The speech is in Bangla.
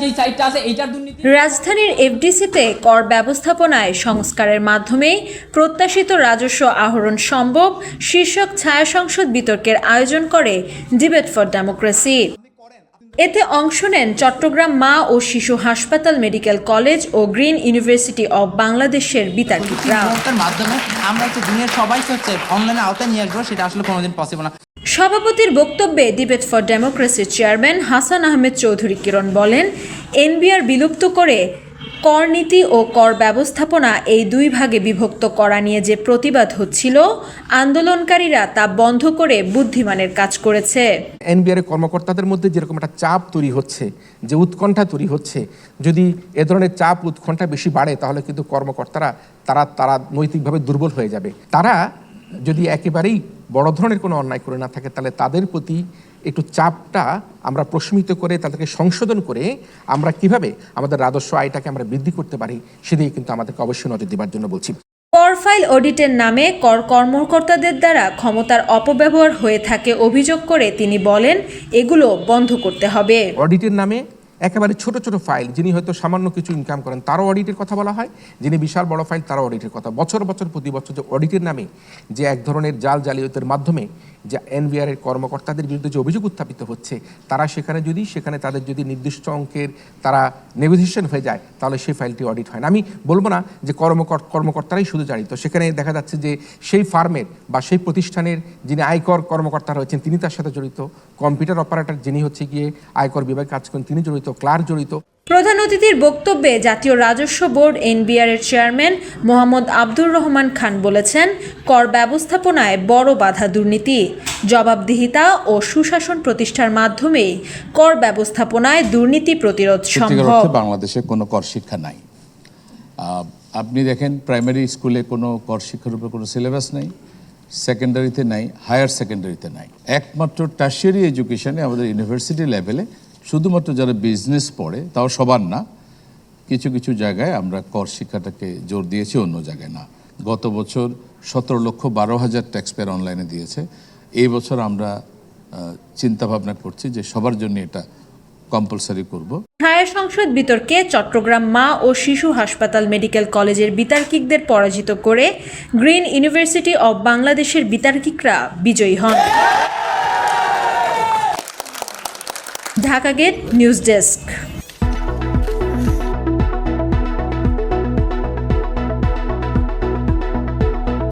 যে সাইডটা আছে এইটার দুর্নীতি রাজধানীর এফডিসিতে কর ব্যবস্থাপনায় সংস্কারের মাধ্যমে প্রত্যাশিত রাজস্ব আহরণ সম্ভব শীর্ষক ছায়া সংসদ বিতর্কের আয়োজন করে ডিবেট ফর ডেমোক্রেসি এতে অংশ নেন চট্টগ্রাম মা ও শিশু হাসপাতাল মেডিকেল কলেজ ও গ্রিন ইউনিভার্সিটি অব বাংলাদেশের বিতার্কিকরা মাধ্যমে আমরা হচ্ছে দুনিয়ার সবাইকে হচ্ছে অনলাইনে আওতায় নিয়ে আসব সেটা আসলে কোনোদিন পসিবল না। সভাপতির বক্তব্যে ডিবেট ফর ডেমোক্রেসির চেয়ারম্যান হাসান আহমেদ চৌধুরী কিরণ বলেন, এনবিআর বিলুপ্ত করে কর নীতি ও কর ব্যবস্থাপনা এই দুই ভাগে বিভক্ত করা নিয়ে যে প্রতিবাদ হচ্ছিল, আন্দোলনকারীরা তা বন্ধ করে বুদ্ধিমানের কাজ করেছে। এনবিআর কর্মকর্তাদের মধ্যে যেরকম একটা চাপ তৈরি হচ্ছে, যে উৎকণ্ঠা তৈরি হচ্ছে, যদি এ ধরনের চাপ, উৎকণ্ঠা বেশি বাড়ে, তাহলে কিন্তু কর্মকর্তারা তারা তারা নৈতিকভাবে দুর্বল হয়ে যাবে। তারা যদি একেবারেই বড় ধরনের কোনো অন্যায় করে না থাকে তাহলে তাদের প্রতি একটু চাপটা আমরা প্রশমিত করে তাদেরকে সংশোধন করে আমরা কীভাবে আমাদের রাজস্ব আয়টাকে আমরা বৃদ্ধি করতে পারি সেদিকে কিন্তু আমাদেরকে অবশ্যই নজর দেওয়ার জন্য বলছি। কর ফাইল অডিটের নামে কর কর্মকর্তাদের দ্বারা ক্ষমতার অপব্যবহার হয়ে থাকে অভিযোগ করে তিনি বলেন এগুলো বন্ধ করতে হবে। অডিটের নামে একেবারে ছোট ছোট ফাইল, যিনি হয়তো সামান্য কিছু ইনকাম করেন, তারও অডিটের কথা বলা হয়। যিনি বিশাল বড় ফাইল, তারও অডিটের কথা। বছর বছর প্রতি বছর যে অডিটের নামে যে এক ধরনের জাল জালিয়াতের মাধ্যমে যে এনবিআর এর কর্মকর্তাদের বিরুদ্ধে যে অভিযোগ উত্থাপিত হচ্ছে, তারা সেখানে যদি, সেখানে তাদের যদি নির্দিষ্ট অঙ্কের তারা নেগোসিয়েশন হয়ে যায়, তাহলে সেই ফাইলটি অডিট হয় না। আমি বলব না যে কর্মকর, কর্মকর্তারাই শুধু জানিত সেখানে দেখা যাচ্ছে যে সেই ফার্মের বা সেই প্রতিষ্ঠানের যিনি আয়কর কর্মকর্তা রয়েছেন, তিনি তার সাথে জড়িত। কম্পিউটার অপারেটর যিনি হচ্ছে গিয়ে আয়কর বিভাগে কাজ করেন, তিনি জড়িত, ক্লার্ক জড়িত। প্রধান অতিথির বক্তব্যে জাতীয় রাজস্ব বোর্ড এনবিআর এর চেয়ারম্যান মোহাম্মদ আব্দুর রহমান খান বলেছেন কর ব্যবস্থাপনায় বড় বাধা দুর্নীতি জবাবদিহিতা ও সুশাসন প্রতিষ্ঠার মাধ্যমেই কর ব্যবস্থাপনায় দুর্নীতি প্রতিরোধ সম্ভব। বাংলাদেশে কোনো কর শিক্ষা নাই। আপনি দেখেন প্রাইমারি স্কুলে কোনো কর শিক্ষার উপর কোনো সিলেবাস নেই সেকেন্ডারিতে নাই হায়ার সেকেন্ডারিতে নাই। একমাত্র টার্সিয়ারি এডুকেশনে আমাদের ইউনিভার্সিটি লেভেলে শুধুমাত্র যারা বিজনেস পড়ে, তাও সবার না, কিছু কিছু জায়গায় আমরা কর শিক্ষাটাকে জোর দিয়েছি, অন্য জায়গায় না। গত বছর সতেরো লক্ষ বারো হাজার ট্যাক্স পেয়ার অনলাইনে দিয়েছে। এই বছর আমরা চিন্তা ভাবনা করছি যে সবার জন্য এটা কম্পালসারি করব। ছায়া সংসদ বিতর্কে চট্টগ্রাম মা ও শিশু হাসপাতাল মেডিকেল কলেজের বিতার্কিকদের পরাজিত করে গ্রিন ইউনিভার্সিটি অব বাংলাদেশের বিতার্কিকরা বিজয়ী হন। Dhaka gate news desk.